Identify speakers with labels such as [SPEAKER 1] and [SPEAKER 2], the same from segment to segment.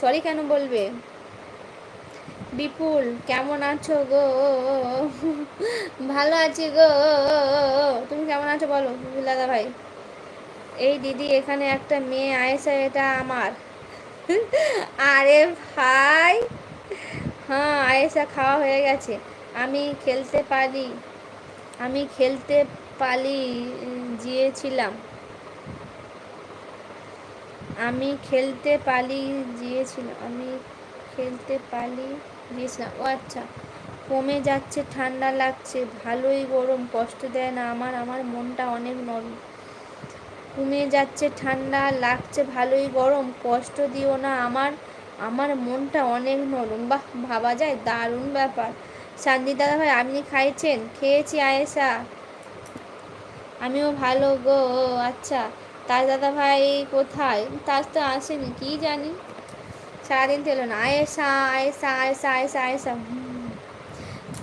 [SPEAKER 1] Sorry কেন বলবে? বিপুল, কেমন আছো গো? ভালো আছি গো। তুমি কেমন আছো বলো দাদা ভাই? এই দিদি এখানে একটা মেয়ে আয়েসা, এটা আমার। আরে ভাই! হ্যাঁ আয়েসা খাওয়া হয়ে গেছে। আমি খেলতে পারি, আমি খেলতে পালি গিয়েছিলাম। আমি খেলতে পালি গিয়েছিলাম, আমি খেলতে পালি গিয়েছিলাম। ও আচ্ছা কমে যাচ্ছে, ঠান্ডা লাগছে, ভালোই গরম, কষ্ট দেয় না আমার আমার মনটা অনেক নরম। কমে যাচ্ছে, ঠান্ডা লাগছে, ভালোই গরম, কষ্ট দিও না আমার আমার মনটা অনেক নরম। বাহ, ভাবা যায়, দারুণ ব্যাপার। শান্তি দাদা ভাই, আপনি খাইছেন? খেয়েছি আয়েসা আমিও ভালো গো আচ্ছা। তাজ দাদা ভাই কোথায়? তাজ তো আসেনি, কি জানি? সারাদিন তো এলো না আয়েসা আয়েসা আয়েসা আয়েসা আয়েসা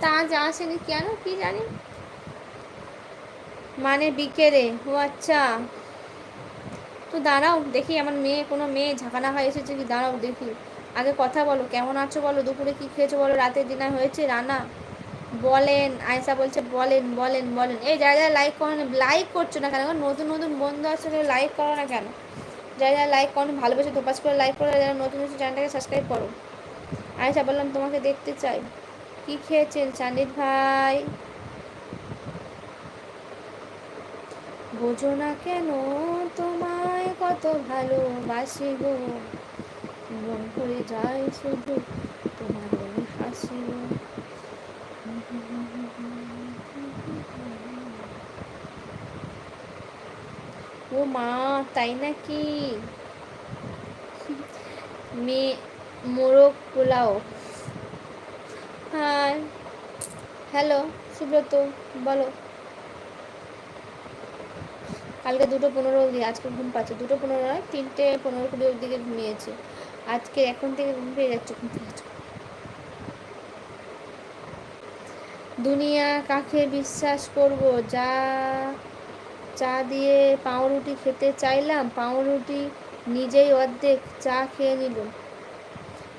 [SPEAKER 1] তাজ আসেনি কেন, কি জানি? মানে বিকেলে, ও আচ্ছা। তো দাঁড়াও, দেখি আমার মেয়ে, কোনো মেয়ে ঝাঁকানা হয়ে এসেছে কি? দাঁড়াও দেখি। আগে কথা বলো, কেমন আছো বলো? দুপুরে কি খেয়েছো বলো? রাতের ডিনার হয়েছে, রান্না? বলেন আয়সা বলছে, বলেন বলেন বলেন। এই যারা যারা লাইক করো না লাইক করছ না কেন? নতুন নতুন বন্ধু আসলে লাইক করো না কেন? যারা যারা লাইক করো ভালোবেসে ধোপাস করে লাইক করো, যারা নতুন নতুন চ্যানেলটাকে সাবস্ক্রাইব করো। আয়সা বললাম, তোমাকে দেখতে চাই। কি খেয়েছেন, চান্দিত ভাই? বোঝো না কেন, তোমায় কত ভালোবাসি গো। মন করে যায় শুধু তোমার হাসি গো। ও মা, তাই নাকি? মেয়ে মোরগ পোলাও। হ্যাঁ হ্যালো, সুব্রত, বলো। কালকে দুটো পনেরো অবধি, আজকে ঘুম পাচ্ছে। দুটো পনেরো নয়, তিনটে পনেরো কুড়ি অবধিকে ঘুমিয়েছে। আজকে এখন থেকে ঘুম পেয়ে যাচ্ছে, ঘুম পেয়ে যাচ্ছে। দুনিয়া কাকে বিশ্বাস করব? যা চা দিয়ে পাউরুটি খেতে চাইলাম, পাউরুটি নিজেই অর্ধেক চা খেয়ে নিল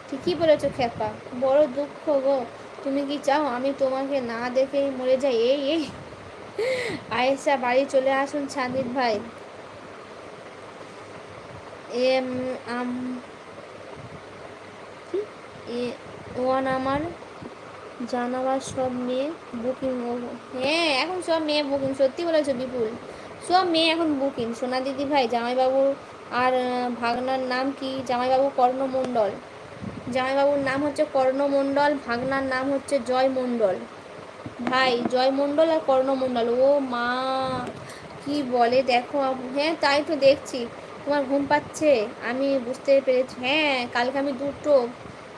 [SPEAKER 1] ঠিকই বলেছ খেপা বড় দুঃখ গো, তুমি কি চাও আমি তোমাকে না দেখেই মরে যাই? এই এই। আয়েশা বাড়ি চলে আসুন সান্দিত ভাই। এম, আম ওয়ান আমার জানাবার সব মেয়ে বুকিং হ্যাঁ এখন সব মেয়ে বুকিং, সত্যি বলেছ বিপুল। সব মেয়ে এখন বুকিং সোনা দিদি ভাই, জামাইবাবু আর ভাগনার নাম কি? জামাইবাবু কর্ণমণ্ডল। জামাইবাবুর নাম হচ্ছে কর্ণমণ্ডল, ভাগনার নাম হচ্ছে জয় মণ্ডল ভাই জয় মণ্ডল আর কর্ণমণ্ডল। ও মা, কি বলে দেখো হ্যাঁ তাই তো দেখছি। তোমার ঘুম পাচ্ছে? আমি বুঝতে পেরেছি। হ্যাঁ কালকে আমি দুটো,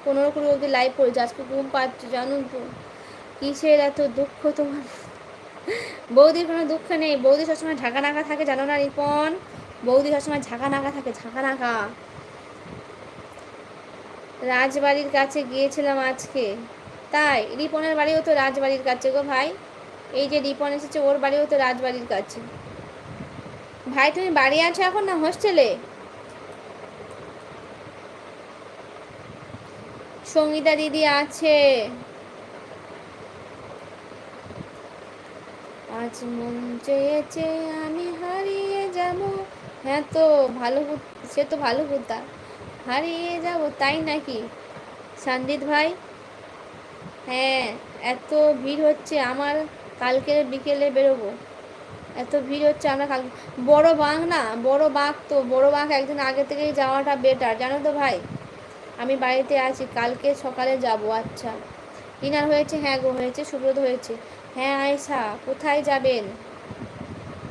[SPEAKER 1] পনেরো কুড়ি অবধি লাইভ করেছি আজকে ঘুম পাচ্ছে, জানো তো। কিসের এত দুঃখ তোমার? বৌদির কোনো দুঃখ নেই। বৌদি সবসময় ঢাকা নাকা থাকে, জানো না রিপন? বৌদি সবসময় ঝাঁকা নাকা থাকে, ঝাঁকা নাকা। রাজবাড়ির কাছে গিয়েছিলাম আজকে। তাই, রিপনের বাড়িও তো রাজবাড়ির কাছে গো ভাই। এই যে রিপন এসেছে, ওর বাড়িও তো রাজবাড়ির কাছে। ভাই, তুমি বাড়ি আছো এখন না হোস্টেলে? সঙ্গীতা দিদি আছে। আজ মন চেয়েছে আমি হারিয়ে যাব। হ্যাঁ তো, ভালো সে তো ভালো বুদ্ধা হারিয়ে যাব, তাই নাকি? সন্দীপ ভাই? হ্যাঁ এত ভিড় হচ্ছে, আমার কালকে বিকেলে বেরোবো। এত ভিড় হচ্ছে আমরা কাল বড় বাঁক না, বড় বাঁক তো, বড় বাঁক একদিন আগে থেকেই যাওয়াটা বেটার জানো তো ভাই? আমি বাড়িতে আছি, কালকে সকালে যাব আচ্ছা। ডিনার হয়েছে হ্যাঁ গো, হয়েছে, সুব্রত হয়েছে। হ্যাঁ আয়সা কোথায় যাবেন?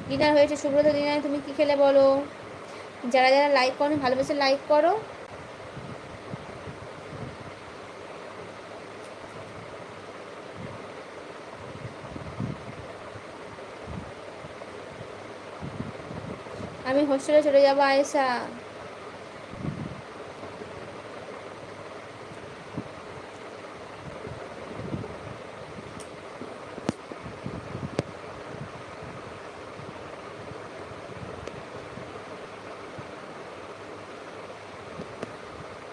[SPEAKER 1] ডিনার হয়েছে, সুব্রত ডিনারে তুমি কি খেলে বলো? যারা যারা লাইক করো ভালোবেসে লাইক করো। আমি হোস্টেলে চলে যাব, আয়েশা।